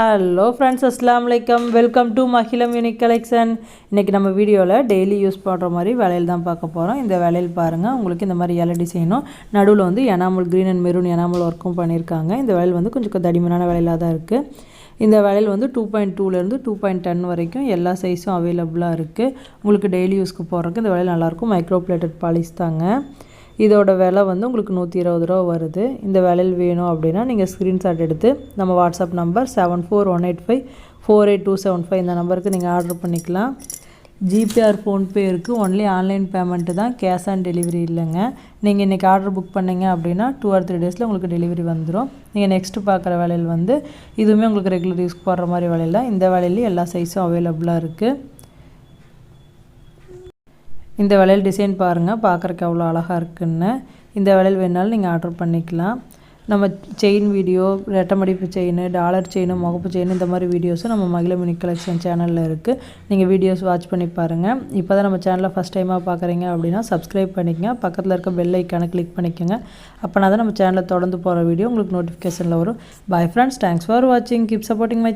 Hello friends அஸ்லாம் வலைக்கம் welcome to Mahilam unique collection இன்றைக்கி நம்ம வீடியோவில் டெய்லி யூஸ் பண்ணுற மாதிரி வேலையில் தான் பார்க்க போகிறோம் இந்த வேலையில் பாருங்கள் உங்களுக்கு இந்த மாதிரி இலை டிசைனும் நடுவில் வந்து enamel green and maroon enamel ஒர்க்கும் பண்ணியிருக்காங்க இந்த வேலையில் வந்து கொஞ்சம் தடிமனான வேலையிலாக தான் இருக்குது இந்த வேலையில் வந்து டூ பாயிண்ட் டூலேருந்து டூ பாயிண்ட் டென் வரைக்கும் எல்லா சைஸும் அவைலபிளாக இருக்குது உங்களுக்கு டெய்லி யூஸ்க்கு போகிறதுக்கு இந்த வேலையில் நல்லாயிருக்கும் மைக்ரோ பிளேட்டட் பாலிஸ் தாங்க. இதோட விலை வந்து உங்களுக்கு நூற்றி இருபது ரூபா வருது. இந்த விலையில் வேணும் அப்படின்னா நீங்கள் ஸ்க்ரீன்ஷாட் எடுத்து நம்ம WhatsApp number seven four one eight five four eight two seven five இந்த நம்பருக்கு நீங்கள் ஆர்டர் பண்ணிக்கலாம். ஜிபேஆர் ஃபோன்பே இருக்குது ஒன்லி ஆன்லைன் பேமெண்ட்டு தான். கேஷ் ஆன் டெலிவரி இல்லைங்க. நீங்கள் இன்றைக்கி ஆர்டர் புக் பண்ணிங்க அப்படின்னா டூ ஆர் த்ரீ டேஸில் உங்களுக்கு டெலிவரி வந்துடும் நீங்கள் நெக்ஸ்ட்டு பார்க்குற வேலையில் வந்து இதுவுமே உங்களுக்கு ரெகுலர் யூஸ் போடுற மாதிரி வேலையில் இந்த வேலையிலையும் எல்லா சைஸும் அவைலபிளாக இருக்குது இந்த வளையல் டிசைன் பாருங்கள் பார்க்குறக்கு அவ்வளோ அழகாக இருக்குன்னு. இந்த வளையல் வேணாலும் நீங்கள் ஆர்டர் பண்ணிக்கலாம். நம்ம செயின் வீடியோ ரெட்டமடிப்பு செயின் டாலர் செயின் முகப்பு செயின் இந்த மாதிரி வீடியோஸும் நம்ம மகிழ மினி கலெக்ஷன் சேனலில் இருக்குது நீங்கள் வீடியோஸ் வாட்ச் பண்ணி பாருங்கள் இப்போ தான் நம்ம சேனலை ஃபஸ்ட் டைமாக பார்க்குறீங்க அப்படின்னா சப்ஸ்கிரைப் பண்ணிக்கங்க. பக்கத்தில் இருக்க பெல் ஐக்கானை கிளிக் பண்ணிக்கோங்க. அப்போனா தான் நம்ம சேனலில் தொடர்ந்து போகிற வீடியோ உங்களுக்கு நோட்டிஃபிகேஷனில் வரும். பாய் ஃப்ரெண்ட்ஸ் தேங்க்ஸ் ஃபார் வாட்சிங் கீப் சப்போர்ட்டிங் மை